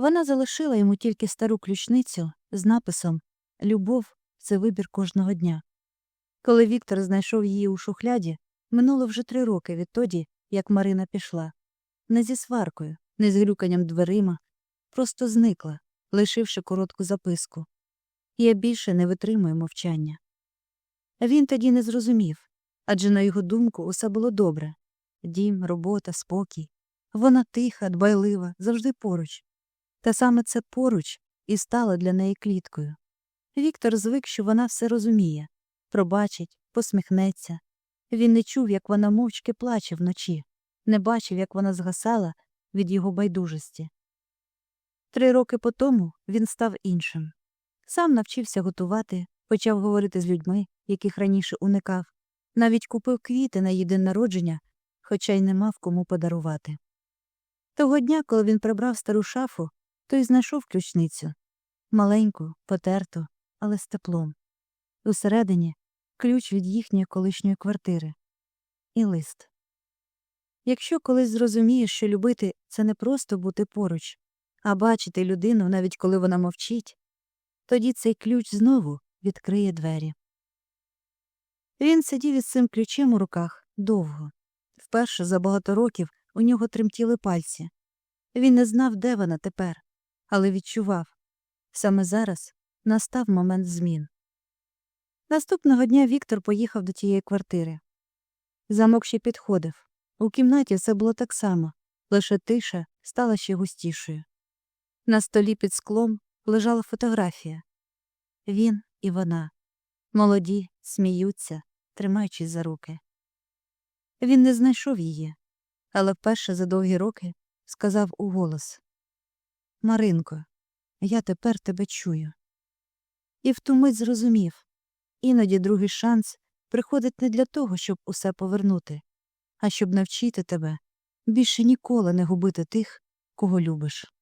Вона залишила йому тільки стару ключницю з написом Любов це вибір кожного дня. Коли Віктор знайшов її у шухляді, минуло вже три роки відтоді, як Марина пішла. Не зі сваркою, не з грюканням дверима, просто зникла, лишивши коротку записку. Я більше не витримую мовчання. Він тоді не зрозумів, адже на його думку усе було добре дім, робота, спокій. Вона тиха, дбайлива, завжди поруч. Та саме це поруч і стало для неї кліткою. Віктор звик, що вона все розуміє, пробачить, посміхнеться. Він не чув, як вона мовчки плаче вночі, не бачив, як вона згасала від його байдужості. Три роки по тому він став іншим. Сам навчився готувати, почав говорити з людьми, яких раніше уникав, навіть купив квіти на її народження, хоча й не мав кому подарувати. Того дня, коли він прибрав стару шафу, то й знайшов ключницю маленьку, потерту, але з теплом. Усередині ключ від їхньої колишньої квартири. І лист. Якщо колись зрозумієш, що любити це не просто бути поруч, а бачити людину, навіть коли вона мовчить, тоді цей ключ знову відкриє двері. Він сидів із цим ключем у руках довго. Вперше за багато років у нього тремтіли пальці. Він не знав, де вона тепер, але відчував саме зараз настав момент змін. Наступного дня Віктор поїхав до тієї квартири. Замок ще підходив. У кімнаті все було так само, лише тиша стала ще густішою. На столі під склом лежала фотографія. Він і вона. Молоді, сміються, тримаючись за руки. Він не знайшов її, але вперше за довгі роки сказав у голос Маринко, я тепер тебе чую. І в ту мить зрозумів іноді другий шанс приходить не для того, щоб усе повернути, а щоб навчити тебе більше ніколи не губити тих, кого любиш.